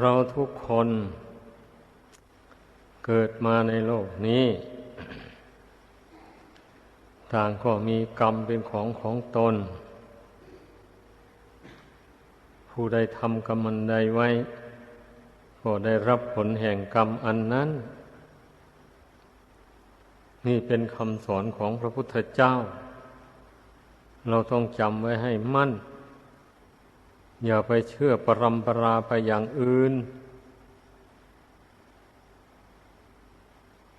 เราทุกคนเกิดมาในโลกนี้ ต่างก็มีกรรมเป็นของของตน ผู้ใดทำกรรมอันใดไว้ ก็ได้รับผลแห่งกรรมอันนั้น นี่เป็นคำสอนของพระพุทธเจ้า เราต้องจำไว้ให้มั่น อย่าไปเชื่อปรำปราไปอย่างอื่น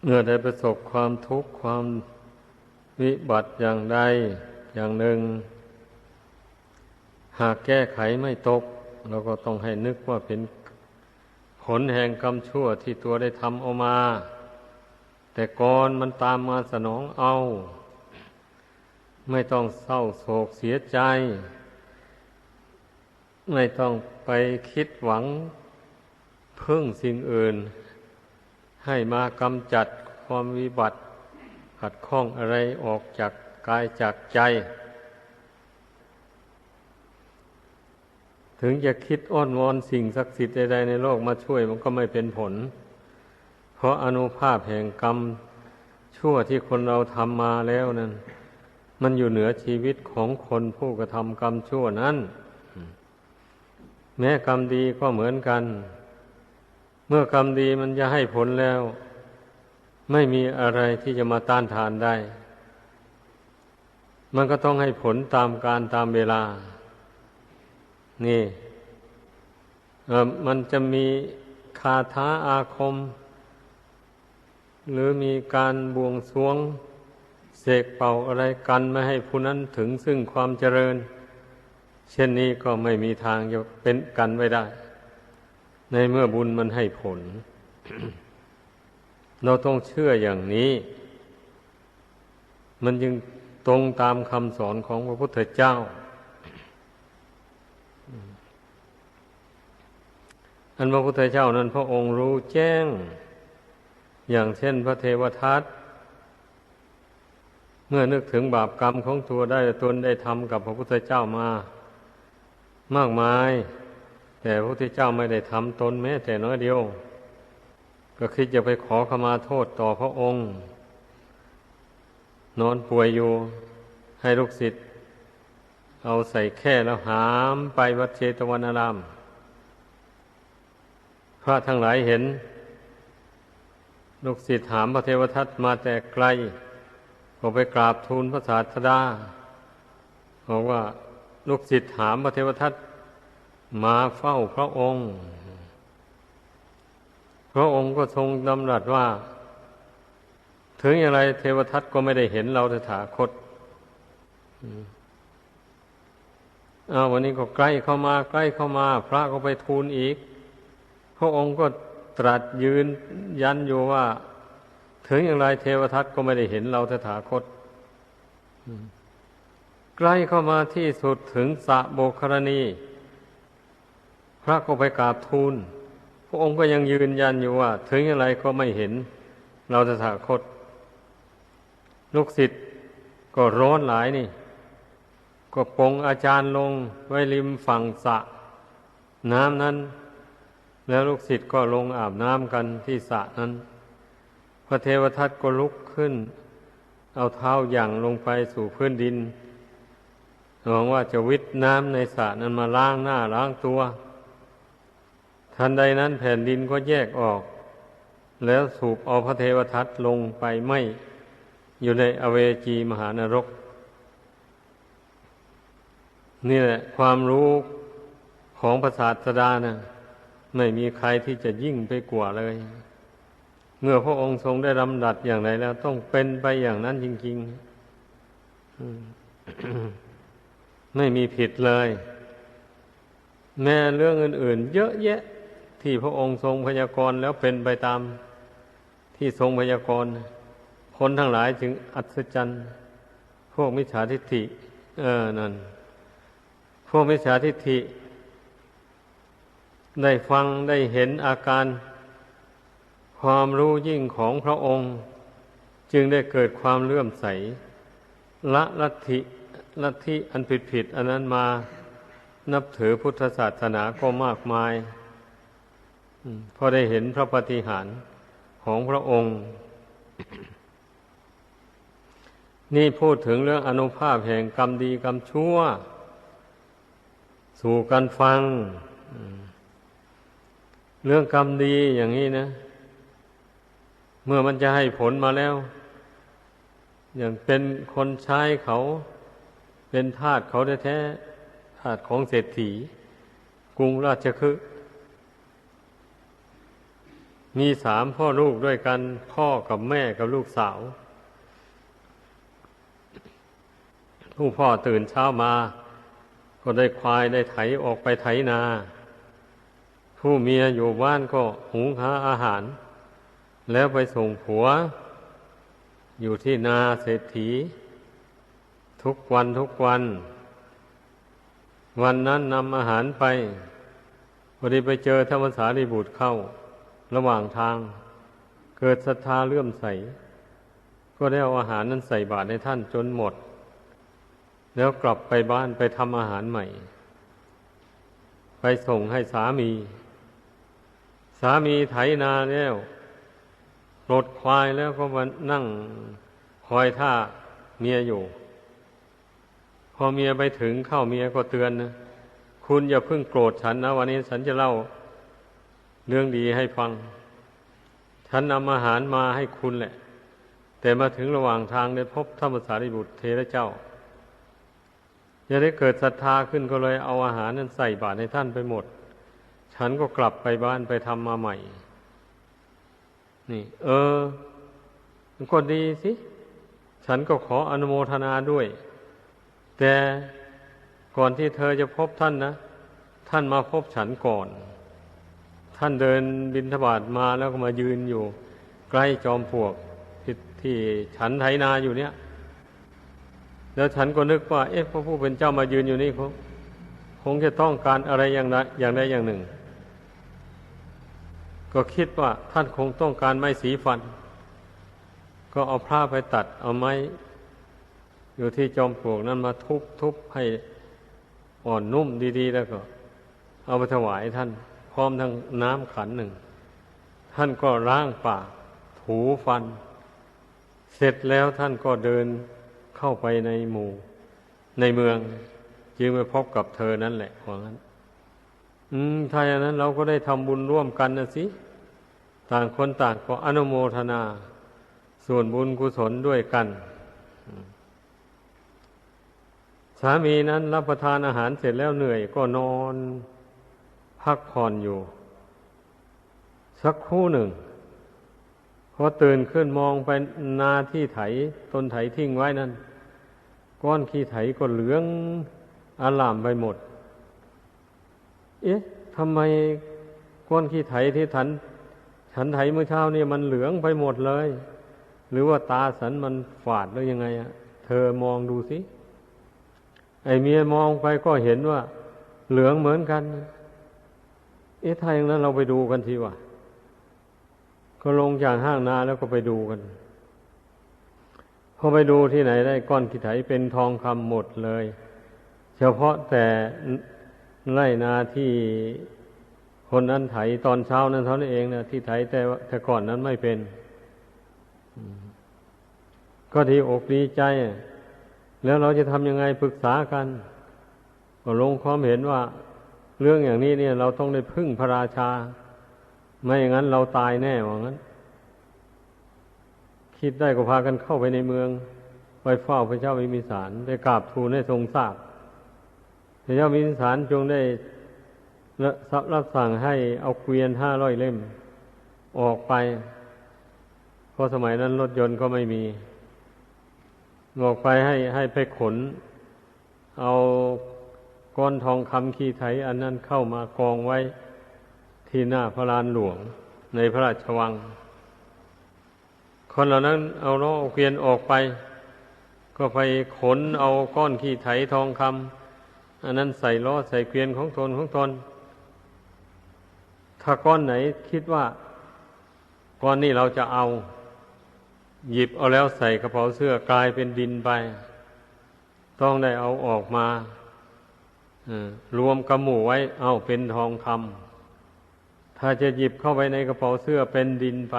เมื่อได้ประสบความทุกข์ความวิบัติอย่างใดอย่างหนึ่ง หากแก้ไขไม่ตก เราก็ต้องให้นึกว่าเป็นผลแห่งกรรมชั่วที่ตัวได้ทำเอามา แต่ก่อนมันตามมาสนองเอา ไม่ต้องเศร้าโศกเสียใจ ไม่ต้องไปคิดหวังพึ่งสิ่งอื่น ให้มากำจัดความวิบัติ ขัดข้องอะไรออกจากกายจากใจ ถึงจะคิดอ้อนวอนสิ่งศักดิ์สิทธิ์ใดๆในโลกมาช่วยมันก็ไม่เป็นผล เพราะอนุภาพแห่งกรรมชั่วที่คนเราทำมาแล้วนั้น มันอยู่เหนือชีวิตของคนผู้กระทำกรรมชั่วนั้น แม้กรรมดีก็เหมือนกัน เมื่อกรรมดีมันจะให้ผลแล้ว ไม่มีอะไรที่จะมาต้านทานได้ มันก็ต้องให้ผลตามการตามเวลา นี่มันจะมีคาถาอาคม หรือมีการบวงสรวงเสกเป่าอะไรกันไม่ให้ผู้นั้นถึงซึ่งความเจริญ เช่นนี้ก็ไม่มีทางจะเป็นกันไว้ได้ ในเมื่อบุญมันให้ผล เราต้องเชื่ออย่างนี้ มันจึงตรงตามคำสอนของพระพุทธเจ้า อันพระพุทธเจ้านั้นพระองค์รู้แจ้ง อย่างเช่นพระเทวทัตเมื่อนึกถึงบาปกรรมของตัวได้ตนได้ทำกับพระพุทธเจ้ามา มากมาย แต่พระพุทธเจ้าไม่ได้ทำตนแม้ แต่น้อยเดียว ก็คิดจะไปขอขมาโทษต่อพระองค์ นอนป่วยอยู่ให้ลูกศิษย์เอาใส่แค่แล้วหามไปวัดเชตวันาราม พระทั้งหลายเห็น ลูกศิษย์ถามพระเทวทัตมาแต่ไกล ก็ไปกราบทูลพระศาสดาบอกว่า ลูกศิษย์ถามพระเทวทัตมาเฝ้าพระองค์ พระองค์ก็ทรงดำรัสว่า ถึงอย่างไรเทวทัตก็ไม่ได้เห็นเราตถาคตอาวันนี้ก็ใกล้เข้ามา ใกล้เข้ามา พระก็ไปทูลอีก พระองค์ก็ตรัสยืนยันอยู่ว่า ถึงอย่างไรเทวทัตก็ไม่ได้เห็นเราตถาคต ใกล้เข้ามาที่สุดถึงสะโบกรณี พระก็ไปกราบทูล พระองค์ก็ยังยืนยันอยู่ว่า ถึงอย่างไรก็ไม่เห็น เราตถาคต ลูกศิษย์ก็ร้อนหลายนี่ ก็ปงอาจารย์ลงไว้ริมฝั่งสะ น้ำนั้น แล้วลูกศิษย์ก็ลงอาบน้ำกันที่สระนั้น พระเทวทัตก็ลุกขึ้น เอาเท้าหยั่งลงไปสู่พื้นดิน หวังว่าจะวิทน้ำในสระนั้นมาล้างหน้าล้างตัว ทันใดนั้นแผ่นดินก็แยกออก แล้วสูบเอาพระเทวทัตลงไปไม่อยู่ในอเวจีมหานรก นี่แหละ ความรู้ของพระศาสดานะไม่มีใครที่จะยิ่งไปกว่าเลย เมื่อพระองค์ทรงได้ลำดัดอย่างไรแล้ว ต้องเป็นไปอย่างนั้นจริง ๆ ไม่มีผิดเลย แม้เรื่องอื่น ๆ เยอะแยะที่พระองค์ทรงพยากรณ์แล้วเป็นไปตามที่ทรงพยากรณ์คนทั้งหลายจึงอัศจรรย์ พวกมิจฉาทิฏฐิ เออนั่น พวกมิจฉาทิฏฐิ ได้ฟังได้เห็นอาการ ความรู้ยิ่งของพระองค์ จึงได้เกิดความเลื่อมใส ละลัทธิ ลัทธิอันผิดผิดอันนั้นมานับถือพุทธศาสนาก็มากมายพอได้เห็นพระปฏิหารของพระองค์ นี่พูดถึงเรื่องอนุภาพแห่งกรรมดีกรรมชั่ว สู่กันฟัง เรื่องกรรมดีอย่างนี้นะ เมื่อมันจะให้ผลมาแล้ว อย่างเป็นคนใช้เขา เป็นทาสเขาแท้ๆทาสของเศรษฐี กรุงราชคฤห์มีสามพ่อลูกด้วยกันพ่อกับแม่กับลูกสาว ผู้พ่อตื่นเช้ามา ก็ได้ควายได้ไถออกไปไถนา ผู้เมียอยู่บ้านก็หุงหาอาหาร แล้วไปส่งผัว อยู่ที่นาเศรษฐี ทุกวันทุกวัน วันนั้นนำอาหารไปพอดีไปเจอธรรมสารีบุตรเข้า ระหว่างทาง เกิดศรัทธาเลื่อมใส ก็ได้เอาอาหารนั้นใส่บาตรในท่านจนหมด แล้วกลับไปบ้านไปทำอาหารใหม่ ไปส่งให้สามี สามีไถนาแล้วรถควายแล้วก็มานั่งคอยท่าเมียอยู่ พอเมียไปถึงเข้าเมียก็เตือนนะคุณอย่าเพิ่งโกรธฉันนะ วันนี้ฉันจะเล่าเรื่องดีให้ฟัง ฉันนำอาหารมาให้คุณแหละ แต่มาถึงระหว่างทางได้พบธรรมสารีบุตรเทระเจ้าจะได้เกิดศรัทธาขึ้นก็เลยเอาอาหารนั้นใส่บาตรให้ท่านไปหมด ฉันก็กลับไปบ้านไปทำมาใหม่ นี่ เออมันก็ดีสิ ฉันก็ขออนุโมทนาด้วย แต่ก่อนที่เธอจะพบท่านนะ ท่านมาพบฉันก่อน ท่านเดินบินทบาทมาแล้วก็มายืนอยู่ ใกล้จอมปลวกที่ที่ฉันไถนาอยู่เนี่ย แล้วฉันก็นึกว่า เอ๊ะพระผู้เป็นเจ้ามายืนอยู่นี่คงคงจะต้องการอะไรอย่างใดอย่างใดอย่างหนึ่ง ก็คิดว่าท่านคงต้องการไม้สีฟัน ก็เอาผ้าไปตัดเอาไม้ อยู่ที่จอมปลวกนั้นมาทุบทุบให้อ่อนนุ่มดีๆ แล้วก็ เอาไปถวายท่าน พร้อมทั้งน้ำขันหนึ่ง ท่านก็ล้างปากถูฟัน เสร็จแล้วท่านก็เดินเข้าไปในหมู่ ในเมือง จึงไปพบกับเธอนั่นแหละว่างั้น อืมถ้าอย่างนั้นเราก็ได้ทำบุญร่วมกันนะสิ ต่างคนต่างก็อนุโมทนา ส่วนบุญกุศลด้วยกันามีนั้นรับประทานอาหารเสร็จแล้วเหนื่อยก็นอน พักผ่อนอยู่ สักครู่หนึ่งพอตื่นขึ้นมองไปนาที่ไถต้นไถทิ้งไว้นั้น ก้อนขี้ไถก็เหลืองอาลามไปหมด เอ๊ะทำไมก้อนขี้ไถที่ฉัน ฉันไถเมื่อเช้านี่มันเหลืองไปหมดเลย หรือว่าตาสันมันฝาดหรือยังไงอะเธอมองดูสิ ไอเมียมองไปก็เห็นว่า เหลืองเหมือนกัน เอ๊ะถ้าอย่างนั้นเราไปดูกันทีว่าก็ลงจากห้างนาแล้วก็ไปดูกัน พอไปดูที่ไหนได้ก้อนขี้ไถเป็นทองคำหมดเลย เฉพาะแต่ไร่นาที่คนนั้นไถตอนเช้านั้นเท่านั้นเองนะที่ไถแต่แต่ก่อนนั้นไม่เป็น ก็ดีอกดีใจ แล้วเราจะทำยังไงปรึกษากัน ก็ลงความเห็นว่า เรื่องอย่างนี้เนี่ย เราต้องได้พึ่งพระราชา ไม่อย่างนั้นเราตายแน่ว่างั้น คิดได้ก็พากันเข้าไปในเมือง ไปเฝ้าพระเจ้าวิมิสารได้กราบทูลให้ทรงทราบพระเจ้าวิมิสารจงได้รับสั่งให้เอาเกวียนห้าร้อยเล่ม ออกไปเพราะสมัยนั้นรถยนต์ก็ไม่มี ออกไปให้ให้ไปขน เอาก้อนทองคำขี้ไถอันนั้นเข้ามากองไว้ที่หน้าพระลานหลวงในพระราชวัง คนเหล่านั้นเอาล้อเอาเกวียนออกไป ก็ไปขนเอาก้อนขี้ไถทองคำอันนั้นใส่ล้อใส่เกวียนของตนของตน ถ้าก้อนไหนคิดว่าก้อนนี้เราจะเอา หยิบเอาแล้วใส่กระเป๋าเสื้อกลายเป็นดินไป ต้องได้เอาออกมารวมกระหมูไว้ เอาเป็นทองคถ้าจะหยิบเข้าไปในกระเป๋าเสื้อเป็นดินไป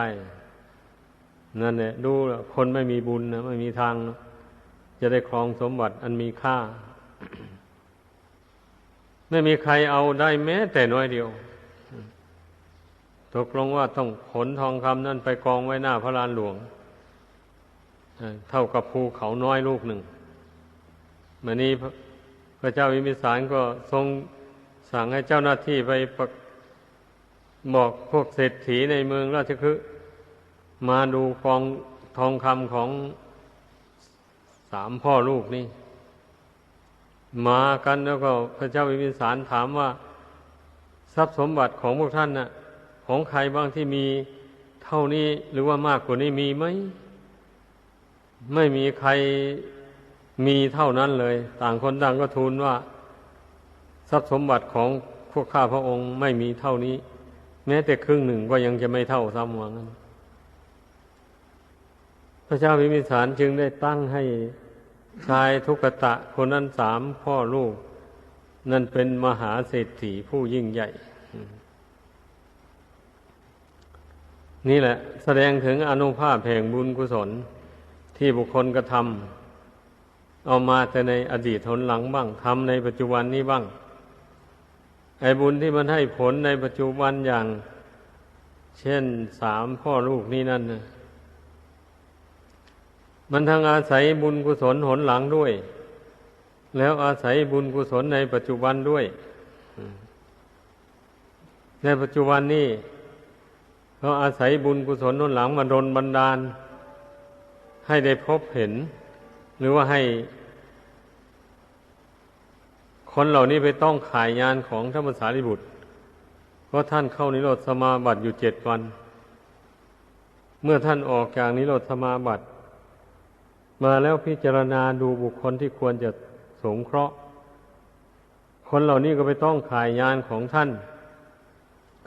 นั่นแหละดูคนไม่มีบุญนะไม่มีทาง จะได้ครองสมบัติอันมีค่า ไม่มีใครเอาได้แม้แต่น้อยเดียวตกลงว่าต้องขนทองคำนั่นไปกองไว้หน้าพระลานหลวง เท่ากับภูเขาน้อยลูกหนึ่งมานี้พระเจ้าวิมิสารก็ทรงสั่งให้เจ้าหน้าที่ไปบอกพวกเศรษฐีในเมืองราชคฤห์มาดูกองทองคำของสามพ่อลูกนี่ มากันแล้วก็พระเจ้าวิมิสารถามว่าทรัพย์สมบัติของพวกท่านน่ะ ของใครบ้างที่มีเท่านี้หรือว่ามากกว่านี้มีไหม ไม่มีใครมีเท่านั้นเลย ต่างคนต่างก็ทูลว่า ทรัพย์สมบัติของพวกข้าพระองค์ไม่มีเท่านี้ แม้แต่ครึ่งหนึ่งก็ยังจะไม่เท่าซ้ำหวังนั้นพระเจ้าพิมิสารจึงได้ตั้งให้ชายทุกตะคนนั้นสามพ่อลูก นั่นเป็นมหาเศรษฐีผู้ยิ่งใหญ่ นี่แหละ แสดงถึงอนุภาพแห่งบุญกุศล ที่บุคคลกระทำเอามาแต่ในอดีตทนหลังบ้างทำในปัจจุบันนี้บ้าง ไอ้บุญที่มันให้ผลในปัจจุบันอย่าง เช่นสามพ่อลูกนี่นั่นนะมันทั้งอาศัยบุญกุศลหนหลังด้วย แล้วอาศัยบุญกุศลในปัจจุบันด้วย ในปัจจุบันนี้เขาอาศัยบุญกุศลหนหลังมาดนบันดาล ให้ได้พบเห็น หรือว่าให้ คนเหล่านี้ไปต้องขายงานของธรรมสารีบุตร เพราะท่านเข้านิโรธสมาบัติอยู่เจ็ดวัน เมื่อท่านออกจากนิโรธสมาบัติ มาแล้วพิจารณาดูบุคคลที่ควรจะสงเคราะห์ คนเหล่านี้ก็ไปต้องขายงานของท่าน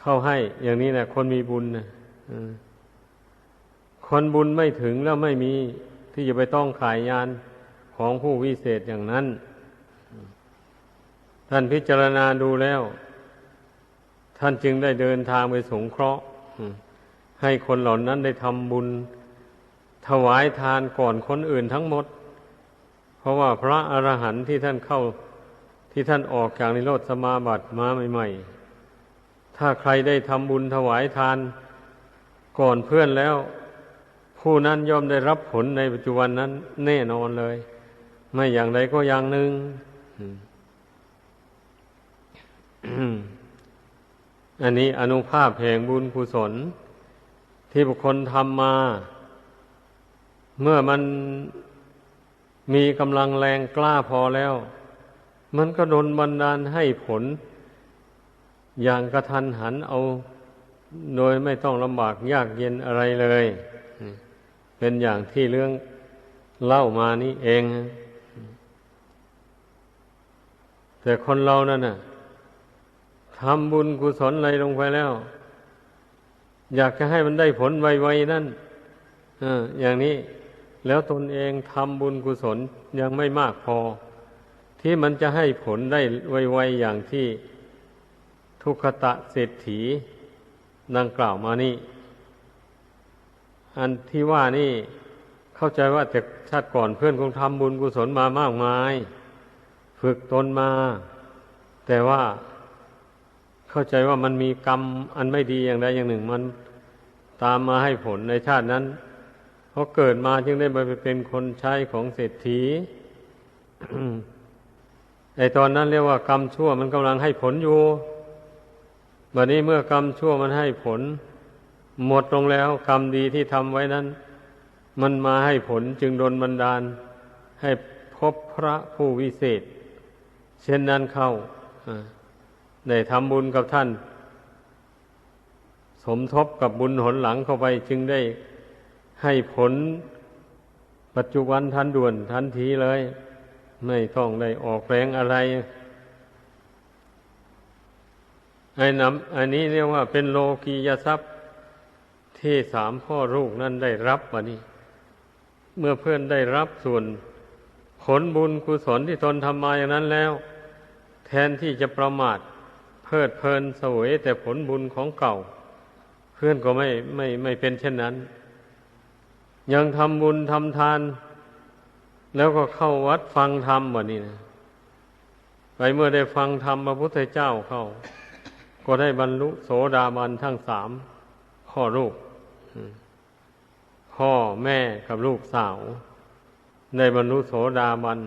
เข้าให้อย่างนี้นะคนมีบุญนะ คนบุญไม่ถึงแล้วไม่มีที่จะไปต้องขายงานของผู้วิเศษอย่างนั้น ท่านพิจารณาดูแล้ว ท่านจึงได้เดินทางไปสงเคราะห์ให้คนเหล่านั้นได้ทำบุญ ถวายทานก่อนคนอื่นทั้งหมด เพราะว่าพระอรหันต์ที่ท่านเข้าที่ท่านออกจากนิโรธสมาบัติมาใหม่ ๆ ถ้าใครได้ทำบุญถวายทานก่อนเพื่อนแล้ว ผู้นั้นย่อมได้รับผลในปัจจุบันนั้นแน่นอนเลย ไม่อย่างใดก็อย่างหนึ่งอันนี้อนุภาพแห่งบุญกุศล ที่บุคคลทำมา เมื่อมันมีกำลังแรงกล้าพอแล้ว มันก็ดนบันดาลให้ผล อย่างกระทันหันเอา โดยไม่ต้องลำบากยากเย็นอะไรเลย เป็นอย่างที่เรื่องเล่ามานี่เอง แต่คนเรานั่นน่ะทำบุญกุศลอะไรลงไปแล้ว อยากจะให้มันได้ผลไวๆนั่นอย่างนี้แล้วตนเองทำบุญกุศลยังไม่มากพอ ที่มันจะให้ผลได้ไวๆอย่างที่ทุกขตะเศรษฐีดังกล่าวมานี่ อันที่ว่านี่เข้าใจว่าแต่ชาติก่อนเพื่อนคงทำบุญกุศลมามากมาย ฝึกตนมา แต่ว่าเข้าใจว่ามันมีกรรมอันไม่ดีอย่างใดอย่างหนึ่ง มันตามมาให้ผลในชาตินั้นเพราะเกิดมาจึงได้ไปเป็นคนใช้ของเศรษฐีไอตอนนั้นเรียกว่ากรรมชั่วมันกำลังให้ผลอยู่บัดนี้เมื่อกรรมชั่วมันให้ผล หมดลงแล้วกรรมดีที่ทำไว้นั้น มันมาให้ผลจึงโดนบันดาล ให้พบพระผู้วิเศษ เช่นนั้นเข้าได้ทำบุญกับท่าน สมทบกับบุญหนหลังเข้าไปจึงได้ให้ผลปัจจุบันทันด่วนทันทีเลย ไม่ต้องได้ออกแรงอะไรไอ้นำอันนี้เรียกว่าเป็นโลกียทรัพย์ ที่สามพ่อลูกนั้นได้รับวะนี่เมื่อเพื่อนได้รับส่วนผลบุญกุศลที่ตนทำมาอย่างนั้นแล้ว แทนที่จะประมาทเพลิดเพลินสวยแต่ผลบุญของเก่า เพื่อนก็ไม่ไม่ไม่เป็นเช่นนั้น ยังทำบุญทำทาน แล้วก็เข้าวัดฟังธรรมวันนี้นะไปเมื่อได้ฟังธรรมพระพุทธเจ้าเข้า ก็ได้บรรลุโสดาบันทั้งสามพ่อลูก พ่อแม่กับลูกสาวได้บรรลุโสดาบัน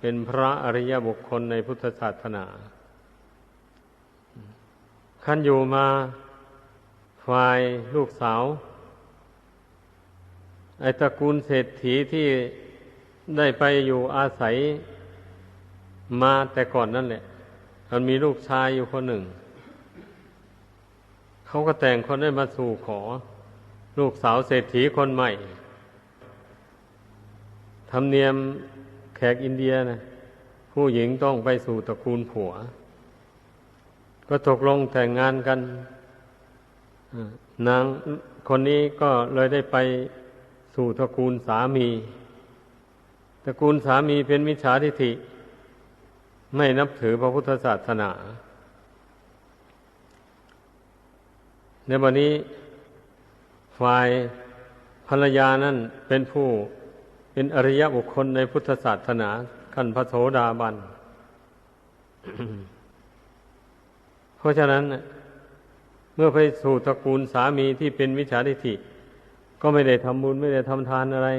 เป็นพระอริยบุคคลในพุทธศาสนาขั้นอยู่มาฝ่ายลูกสาว ไอตระกูลเศรษฐีที่ได้ไปอยู่อาศัยมาแต่ก่อนนั่นแหละ มันมีลูกชายอยู่คนหนึ่ง เขาก็แต่งคนได้มาสู่ขอ ลูกสาวเศรษฐีคนใหม่ธรรมเนียมแขกอินเดียนะผู้หญิงต้องไปสู่ตระกูลผัว ก็ตกลงแต่งงานกันนางคนนี้ก็เลยได้ไปสู่ตระกูลสามี ตระกูลสามีเป็นมิจฉาทิฐิ ไม่นับถือพระพุทธศาสนา ในวันนี้ ฝ่ายภรรยานั่นเป็นผู้เป็นอริยบุคคลในพุทธศาสนาขั้นพระโสดาบัน เพราะฉะนั้นเมื่อไปสู่ตระกูลสามีที่เป็นวิชาทิฏฐิก็ไม่ได้ทำบุญไม่ได้ทำทานอะไร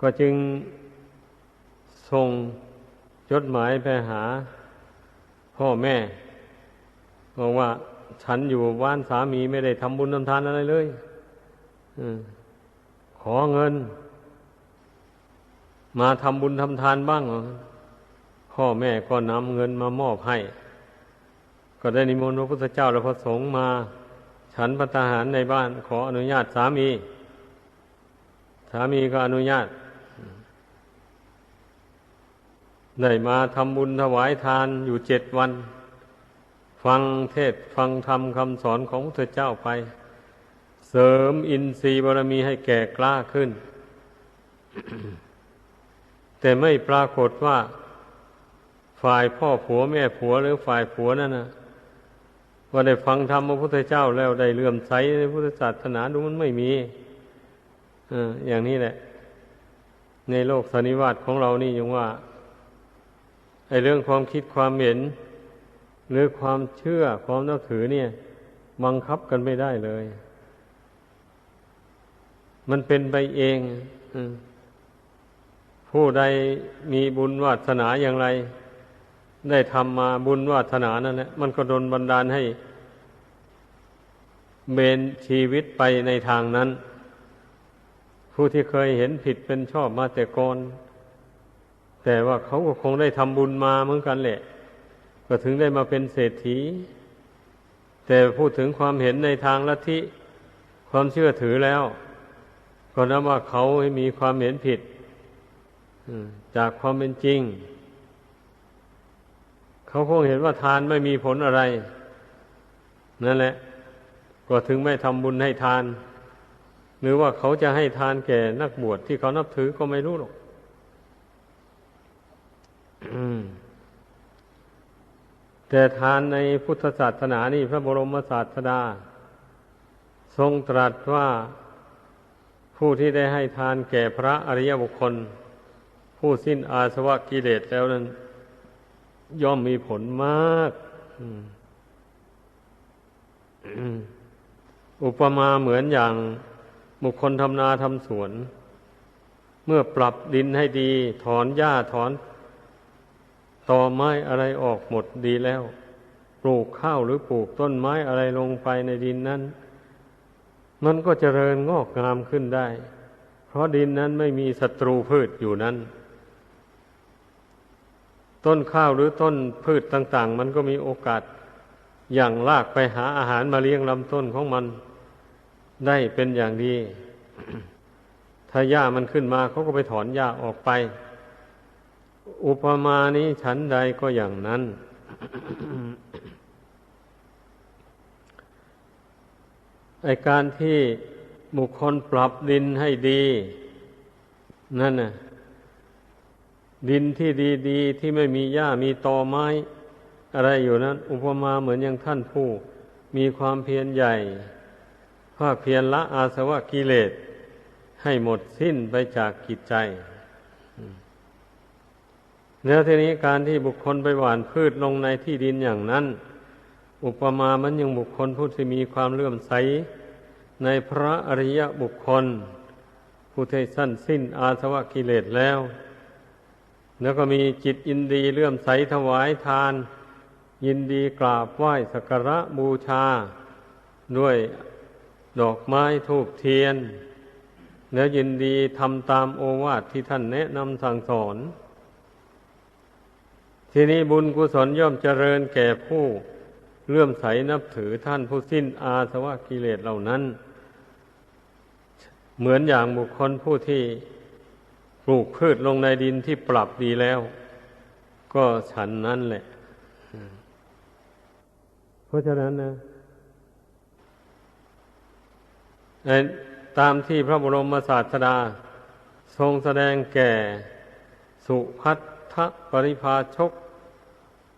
ก็จึงส่งจดหมายไปหาพ่อแม่บอกว่า ฉันอยู่บ้านสามีไม่ได้ทำบุญทำทานอะไรเลยอขอเงิน มาทำบุญทำทานบ้างพ่อแม่ก็นำเงินมามอบให้ ก็ได้นิมนต์พระพุทธเจ้าและพระสงฆ์มา ฉันพัตหารในบ้าน ขออนุญาตสามี สามีก็อนุญาตได้มาทำบุญถวายทานอยู่เจ็ดวัน ฟังเทศฟังธรรมคำสอนของพระเจ้าไป เสริมอินทรีย์บารมีให้แก่กล้าขึ้น แต่ไม่ปรากฏว่า ฝ่ายพ่อผัวแม่ผัวหรือฝ่ายผัวนั่นนะว่าได้ฟังธรรมพระพุทธเจ้าแล้วได้เลื่อมใสในพุทธศาสนาดูมันไม่มีออย่างนี้แหละ ในโลกสันนิวาตของเรานี่ยังว่าไอเรื่องความคิดความเห็น หรือความเชื่อความนับถือเนี่ยบังคับกันไม่ได้เลย มันเป็นไปเองผู้ใดมีบุญวาสนาอย่างไร ได้ทำมาบุญวาสนานั่นแหละมันก็ดนบันดาลให้เบนชีวิตไปในทางนั้น ผู้ที่เคยเห็นผิดเป็นชอบมาแต่ก่อนแต่ว่าเขาก็คงได้ทำบุญมาเหมือนกันแหละ ก็ถึงได้มาเป็นเศรษฐี แต่พูดถึงความเห็นในทางลัทธิความเชื่อถือแล้ว ก็นับว่าเขาให้มีความเห็นผิดจากความเป็นจริง เขาคงเห็นว่าทานไม่มีผลอะไร นั่นแหละ ก็ถึงไม่ทำบุญให้ทาน หรือว่าเขาจะให้ทานแก่นักบวชที่เขานับถือก็ไม่รู้หรอก แต่ทานในพุทธศาสนานี่พระบรมศาสดา ทรงตรัสว่าผู้ที่ได้ให้ทานแก่พระอริยบุคคล ผู้สิ้นอาสวะกิเลสแล้วนั้น ย่อมมีผลมากอุปมาเหมือนอย่างบุคคลทำนาทำสวน เมื่อปรับดินให้ดี ถอนหญ้าถอน ต่อไม้อะไรออกหมดดีแล้ว ปลูกข้าวหรือปลูกต้นไม้อะไรลงไปในดินนั้น มันก็เจริญงอกงามขึ้นได้ เพราะดินนั้นไม่มีศัตรูพืชอยู่นั้น ต้นข้าวหรือต้นพืชต่าง ๆ มันก็มีโอกาสอย่างลากไปหาอาหารมาเลี้ยงลำต้นของมัน ได้เป็นอย่างดี ถ้าหญ้ามันขึ้นมาเขาก็ไปถอนหญ้าออกไป อุปมานี้ฉันใดก็อย่างนั้น ไอการที่บุคคลปรับดินให้ดี นั่นน่ะ ดินที่ดี ๆ ที่ไม่มีหญ้ามีตอไม้ อะไรอยู่นั้น อุปมาเหมือนอย่างท่านผู้ มีความเพียรใหญ่ภาคเพียรละอาสวะกิเลสให้หมดสิ้นไปจากกิจใจ แล้วทีนี้การที่บุคคลไปหว่านพืชลงในที่ดินอย่างนั้น อุปมามันยังบุคคลผู้ที่มีความเลื่อมใส ในพระอริยบุคคล ผู้ที่สั้นสิ้นอาสวะกิเลสแล้ว แล้วก็มีจิตยินดีเลื่อมใสถวายทาน ยินดีกราบไหว้สักการะบูชา ด้วยดอกไม้ทูบเทียน แล้วยินดีทำตามโอวาทที่ท่านแนะนำสั่งสอน ทีนี้บุญกุศลย่อมเจริญแก่ผู้เลื่อมใสนับถือท่านผู้สิ้นอาสวะกิเลสเหล่านั้น เหมือนอย่างบุคคลผู้ที่ปลูกพืชลงในดินที่ปรับดีแล้ว ก็ฉันนั้นแหละ เพราะฉะนั้นนะตามที่พระบรมศาสดาทรงแสดงแก่สุพัฒ ทธปริภาชก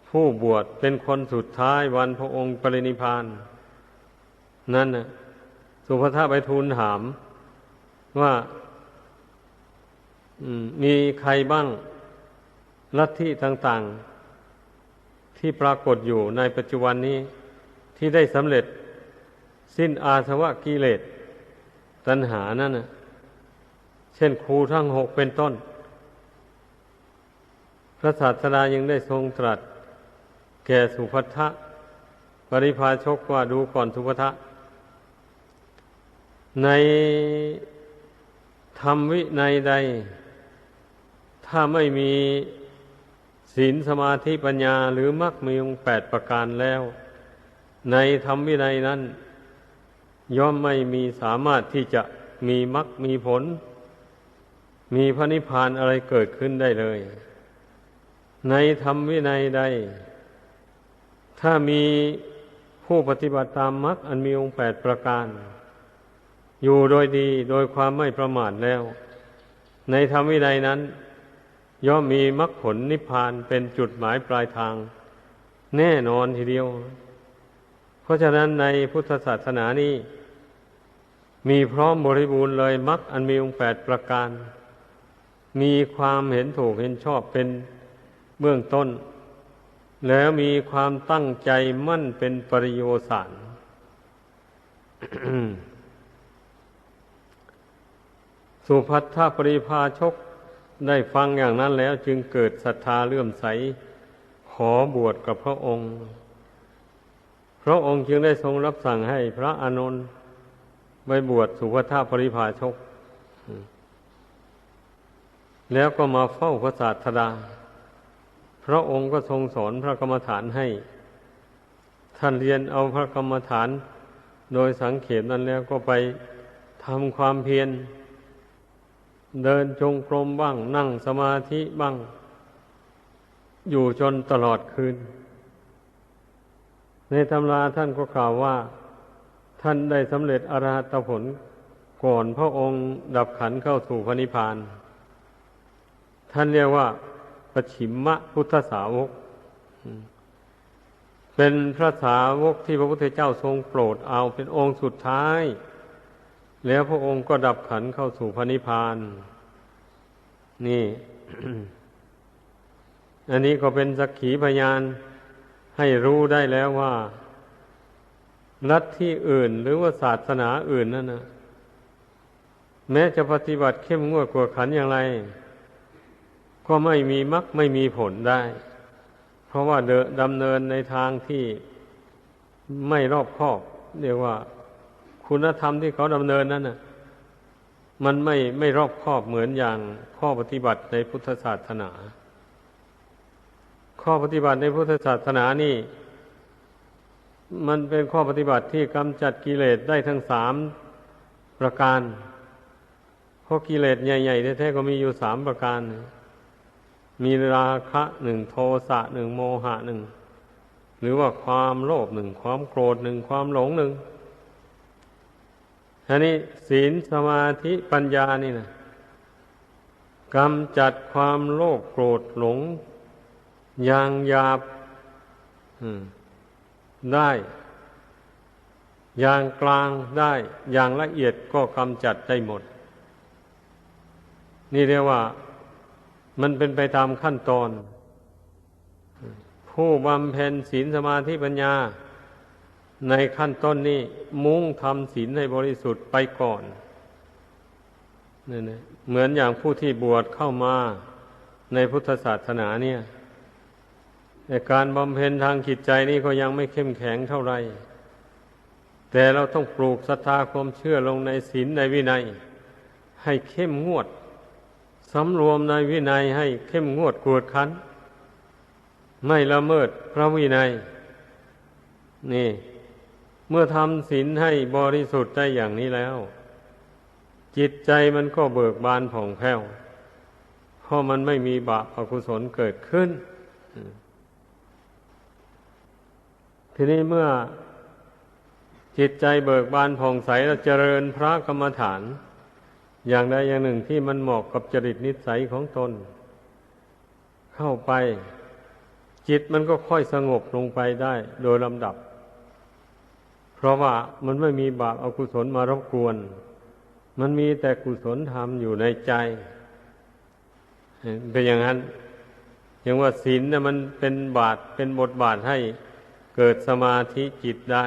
ผู้บวชเป็นคนสุดท้ายวันพระองค์ปรินิพานนั่นนะสุภัทไปทูลถามว่ามีใครบ้างลัทธิต่างๆ ที่ปรากฏอยู่ในปัจจุบันนี้ที่ได้สำเร็จสิ้นอาสวะกิเลสตัณหานั่นนะเช่นครูทั้งหกเป็นต้น พระศาสดายังได้ทรงตรัส แก่สุภัทะปริพาชกว่าดูก่อนสุภัทะในธรรมวิในใด ถ้าไม่มีศีลสมาธิปัญญาหรือมรรคมีองแปดประการแล้ว ในธรรมวินัยนั้น ย่อมไม่มีสามารถที่จะมีมรรคมีผล มีพระนิพพานอะไรเกิดขึ้นได้เลย ในธรรมวินัยใด ถ้ามีผู้ปฏิบัติตามมรรคอันมีองค์แปดประการ อยู่โดยดีโดยความไม่ประมาทแล้ว ในธรรมวินัยนั้น ย่อมมีมรรคผลนิพพานเป็นจุดหมายปลายทาง แน่นอนทีเดียว เพราะฉะนั้นในพุทธศาสนานี้ มีพร้อมบริบูรณ์เลยมรรคอันมีองค์แปดประการ มีความเห็นถูกเห็นชอบเป็น เบื้องต้น แล้วมีความตั้งใจมั่นเป็นปริโยสารสุพัทธปริภาชกได้ฟังอย่างนั้นแล้วจึงเกิดศรัทธาเลื่อมใส ขอบวชกับพระองค์ พระองค์จึงได้ทรงรับสั่งให้พระอานนท์ไปบวชสุภาพปริภาชก แล้วก็มาเฝ้าพระศาสดา พระองค์ก็ทรงสอนพระกรรมฐานให้ ท่านเรียนเอาพระกรรมฐาน โดยสังเขตนั้นแล้วก็ไปทำความเพียรเดินจงกรมบ้าง นั่งสมาธิบ้าง อยู่จนตลอดคืน ในตำราท่านก็กล่าวว่า ท่านได้สำเร็จอรหัตผลก่อนพระองค์ดับขันเข้าสู่พระนิพพาน ท่านเรียกว่า ปฉิมมะพุทธสาวก เป็นพระสาวกที่พระพุทธเจ้าทรงโปรดเอาเป็นองค์สุดท้าย แล้วพระองค์ก็ดับขันเข้าสู่พระนิพพาน นี่อันนี้ก็เป็นสักขีพยานให้รู้ได้แล้วว่าลัทธิอื่นหรือว่าศาสนาอื่นนั่นนะแม้จะปฏิบัติเข้มงวดกว่าขันอย่างไร ก็ไม่มีมรรคไม่มีผลได้ เพราะว่าเดดำเนินในทางที่ไม่รอบคอบ เรียกว่า คุณธรรมที่เขาดำเนินนั้นน่ะมันไม่ไม่รอบคอบเหมือนอย่างข้อปฏิบัติในพุทธศาสนา ข้อปฏิบัติในพุทธศาสนานี่ มันเป็นข้อปฏิบัติที่กำจัดกิเลสได้ทั้งสามประการเพราะกิเลสใหญ่ๆแท้ๆก็มีอยู่สามประการ มีราคะหนึ่งโทสะหนึ่งโมหะหนึ่งหรือว่าความโลภหนึ่งความโกรธหนึ่งความหลงหนึ่งอันนี้ศีลสมาธิปัญญานี่นะกำจัดความโลภโกรธหลง อย่างหยาบได้ อย่างกลางได้ อย่างละเอียดก็กำจัดได้หมด นี่เรียกว่า มันเป็นไปตามขั้นตอน ผู้บำเพ็ญศีลสมาธิปัญญา ในขั้นต้นนี้มุ่งทำศีลให้บริสุทธิ์ไปก่อนนี่นะเหมือนอย่างผู้ที่บวชเข้ามาในพุทธศาสนาเนี่ยแต่การบำเพ็ญทางจิตใจนี่ก็ยังไม่เข้มแข็งเท่าไหร่แต่เราต้องปลูกศรัทธาความเชื่อลงในศีลในวินัย ให้เข้มงวด สำรวมในวินัยให้เข้มงวดกวดขัน ไม่ละเมิดพระวินัย นี่ เมื่อทำศีลให้บริสุทธิ์ได้อย่างนี้แล้ว จิตใจมันก็เบิกบานผ่องแผ้วเพราะมันไม่มีบาปอกุศลเกิดขึ้น ทีนี้เมื่อจิตใจเบิกบานผ่องใสแล้วเจริญพระกรรมฐาน อย่างใดอย่างหนึ่งที่มันเหมาะกับจริตนิสัยของตน เข้าไป จิตมันก็ค่อยสงบลงไปได้ โดยลำดับ เพราะว่ามันไม่มีบาปอากุศลมารบกวน มันมีแต่กุศลธรรมอยู่ในใจ เป็นอย่างนั้นอย่างว่าศีลเนี่ยมันเป็นบาทเป็นบทบาทให้เกิดสมาธิจิตได้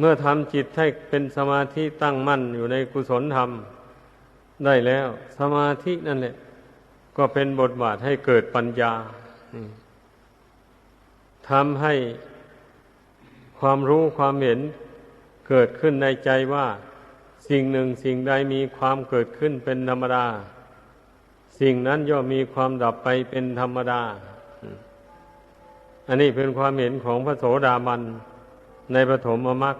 เมื่อทำจิตให้เป็นสมาธิตั้งมั่นอยู่ในกุศลธรรม ได้แล้ว สมาธินั่นแหละ ก็เป็นบทบาทให้เกิดปัญญาทำให้ความรู้ความเห็นเกิดขึ้นในใจว่า สิ่งหนึ่งสิ่งใดมีความเกิดขึ้นเป็นธรรมดา สิ่งนั้นย่อมมีความดับไปเป็นธรรมดา อันนี้เป็นความเห็นของพระโสดาบันในปฐมมรรค